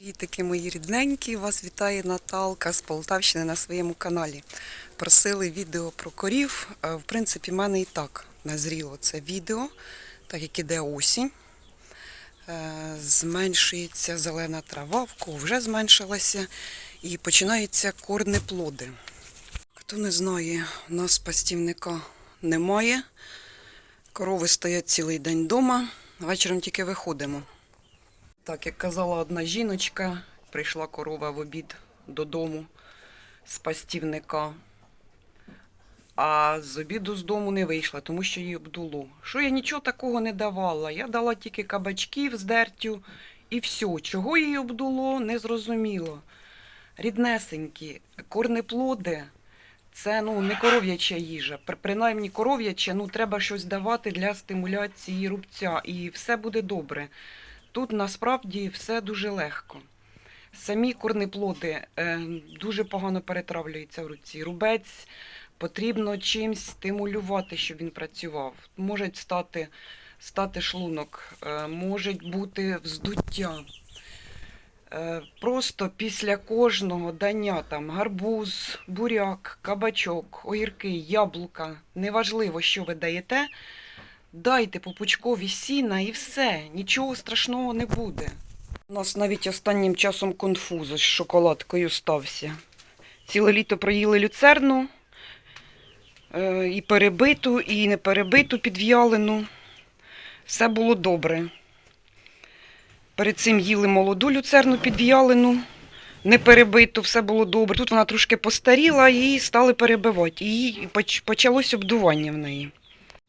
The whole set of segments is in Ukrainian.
Вітики мої рідненькі, вас вітає Наталка з Полтавщини на своєму каналі. Просили відео про корів. Е, В принципі, в мене і так назріло це відео, так як іде осінь. Е, Зменшується зелена трава, в кого вже зменшилася, і починаються корнеплоди. Хто не знає, у нас пастівника немає. Корови стоять цілий день вдома, вечором тільки виходимо. Так, як казала одна жіночка, прийшла корова в обід додому з пастівника, а з обіду з дому не вийшла, тому що її обдуло. Що я нічого такого не давала. Я дала тільки кабачків з дертю і все. Чого її обдуло, не зрозуміло. Ріднесенькі, корнеплоди це ну, не коров'яча їжа. Принаймні коров'яча, ну треба щось давати для стимуляції рубця, і все буде добре. Тут насправді все дуже легко. Самі корнеплоди е, дуже погано перетравлюються в руці. Рубець потрібно чимсь стимулювати, щоб він працював. Може стати, стати шлунок, е, може бути вздуття. Е, Просто після кожного дання там гарбуз, буряк, кабачок, огірки, яблука, неважливо, що ви даєте, Дайте по пучкові сіна і все, нічого страшного не буде. У нас навіть останнім часом конфуз з шоколадкою стався. Ціле літо проїли люцерну, е, і перебиту, і не перебиту підв'ялену. Все було добре. Перед цим їли молоду люцерну підв'ялену, не перебиту, все було добре. Тут вона трошки постаріла і стали перебивати. І почалось обдування в неї.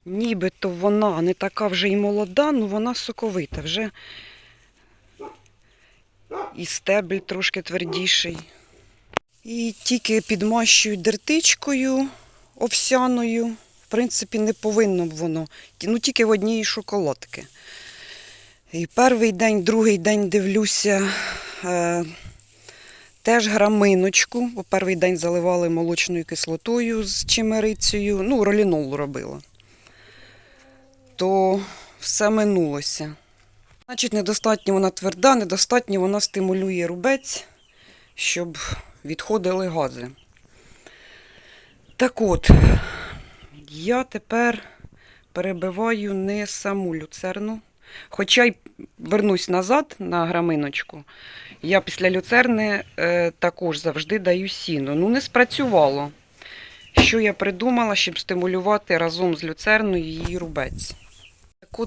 Нібито вона не така вже й молода, але вона соковита. Вже і стебель трошки твердіший. І тільки підмащують дертичкою овсяною. В принципі, не повинно б воно. Ну, тільки в одній шоколадки. І перший день, другий день дивлюся. Е, Теж граминочку, бо перший день заливали молочною кислотою з чимерицею, ну, ролінол робила то все минулося. Значить, недостатньо вона тверда, недостатньо вона стимулює рубець, щоб відходили гази. Так от, я тепер перебиваю не саму люцерну. Хоча й вернусь назад на граминочку. Я після люцерни е, також завжди даю сіно. Ну, не спрацювало. Що я придумала, щоб стимулювати разом з люцерною її рубець.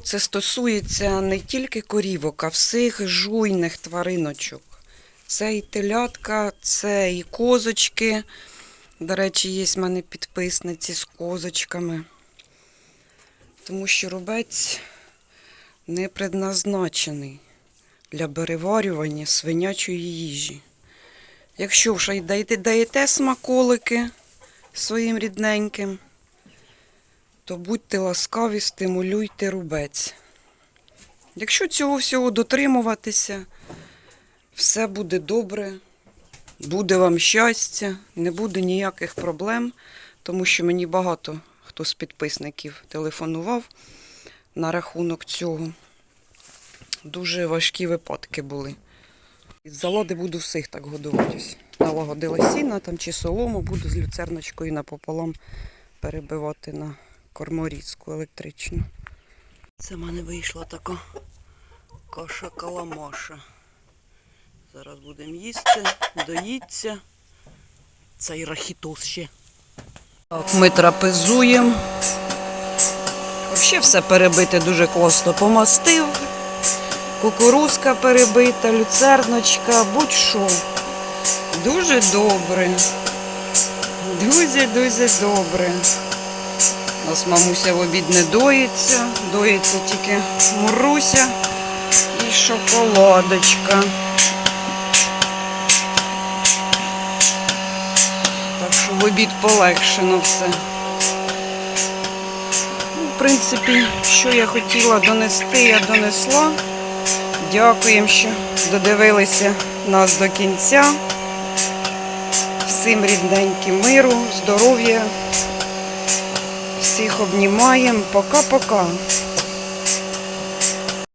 Це стосується не тільки корівок, а всіх жуйних твариночок. Це і телятка, це і козочки. До речі, є в мене підписниці з козочками. Тому що рубець не предназначений для переварювання свинячої їжі. Якщо вже даєте смаколики своїм рідненьким, то будьте ласкаві, стимулюйте рубець. Якщо цього всього дотримуватися, все буде добре, буде вам щастя, не буде ніяких проблем, тому що мені багато хто з підписників телефонував на рахунок цього. Дуже важкі випадки були. Із залади буду всіх так годуватись. Налагодила сіна там чи солому, буду з люцерночкою напополам перебивати на корморізку електричну. Це в мене вийшла така каша каламаша. Зараз будемо їсти, доїться. Цей рахітос ще. Ми трапезуємо. Взагалі все перебите дуже класно помастив. Кукурузка перебита, люцерночка, будь-що. Дуже добре. Дуже-дуже добре. У нас мамуся в обід не доїться, доїться тільки Муруся і шоколадочка. Так що в обід полегшено все. Ну, В принципі, що я хотіла донести, я донесла. Дякуємо, що додивилися нас до кінця. Всім рідненьким миру, здоров'я. Всіх обнімаємо. Пока-пока.